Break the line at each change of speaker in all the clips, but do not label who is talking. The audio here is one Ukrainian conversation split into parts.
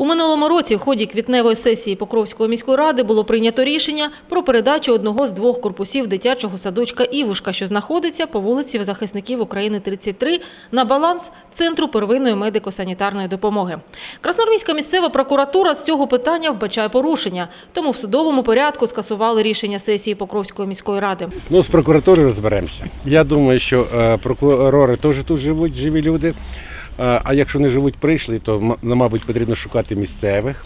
У минулому році в ході квітневої сесії Покровської міської ради було прийнято рішення про передачу одного з двох корпусів дитячого садочка «Івушка», що знаходиться по вулиці Захисників України 33, на баланс Центру первинної медико-санітарної допомоги. Краснодармійська місцева прокуратура з цього питання вбачає порушення, тому в судовому порядку скасували рішення сесії Покровської міської ради.
Ну, з прокуратурою розберемося. Я думаю, що е, прокурори теж тут живуть, живі люди. А якщо не живуть прийшли, то мабуть потрібно шукати місцевих,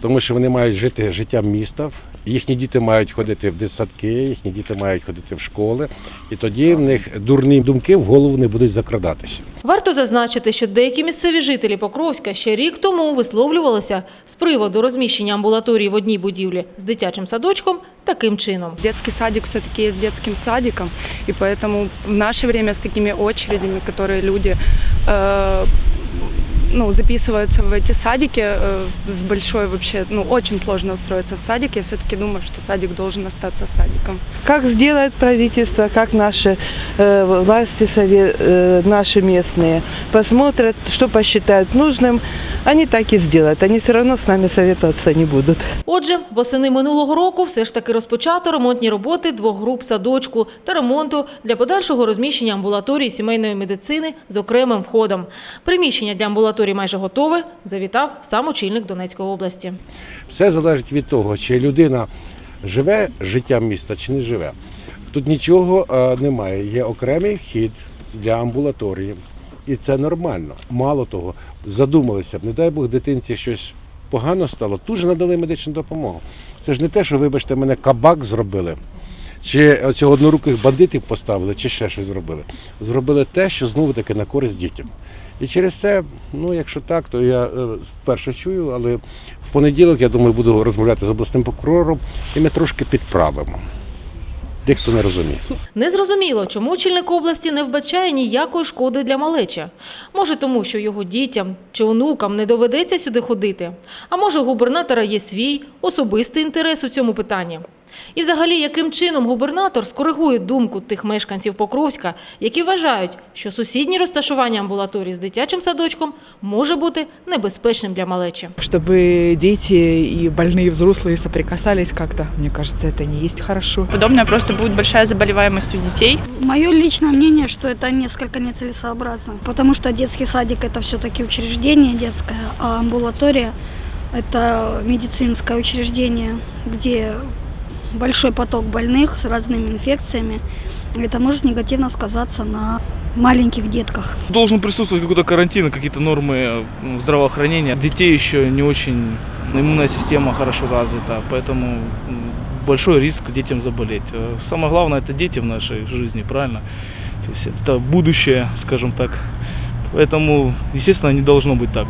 тому що вони мають жити життям міста. Їхні діти мають ходити в дитсадки, їхні діти мають ходити в школи, і тоді в них дурні думки в голову не будуть закрадатися.
Варто зазначити, що деякі місцеві жителі Покровська ще рік тому висловлювалися з приводу розміщення амбулаторії в одній будівлі з дитячим садочком таким чином.
Детский садик все-таки есть детским садиком, и поэтому в наше время с такими очередями, которые люди э, ну, записываются в эти садики, э, с большой вообще, ну, очень сложно устроиться в садик. Я все-таки думаю, что садик должен остаться садиком.
Как сделает правительство, как наши э, власти, сове- э, наши местные посмотрят, что посчитают нужным, они так и сделают. Они все равно с нами советоваться не будут.
Отже, восени минулого року все ж таки розпочато ремонтні роботи двох груп садочку та ремонту для подальшого розміщення амбулаторії сімейної медицини з окремим входом. Приміщення для амбулаторії майже готове, завітав сам очільник Донецької області.
Все залежить від того, чи людина живе життям міста, чи не живе. Тут нічого е, немає. Є окремий вхід для амбулаторії. І це нормально. Мало того, задумалися б, не дай Бог дитинці щось погано стало, тут же надали медичну допомогу. Це ж не те, що, вибачте, мене кабак зробили, чи оцього одноруких бандитів поставили, чи ще щось зробили. Зробили те, що знову таки на користь дітям. І через це, ну якщо так, то я е, вперше чую, але в понеділок, я думаю, буду розмовляти з обласним прокурором, і ми трошки підправимо. Тих, хто не розуміє.
Незрозуміло, чому очільник області не вбачає ніякої шкоди для малечі. Може тому, що його дітям чи онукам не доведеться сюди ходити. А може у губернатора є свій особистий інтерес у цьому питанні. І взагалі, яким чином губернатор скоригує думку тих мешканців Покровська, які вважають, що сусіднє розташування амбулаторії з дитячим садочком може бути небезпечним для малечі.
чтобы дети и больные взрослые соприкасались как-то. Мне кажется, это не есть хорошо.
Подобное просто будет большая заболеваемость у детей.
Мое личное мнение, что это несколько нецелесообразно, потому что детский садик это все-таки учреждение детское, а амбулатория это медицинское учреждение, где большой поток больных с разными инфекциями. Это может негативно сказаться на маленьких детках.
Должен присутствовать какой-то карантин, какие-то нормы здравоохранения. Детей еще не очень иммунная система хорошо развита, поэтому большой риск детям заболеть. Э, Самое главное это дети в нашей жизни, правильно? То есть это будущее, скажем так. Поэтому, естественно, не должно быть так.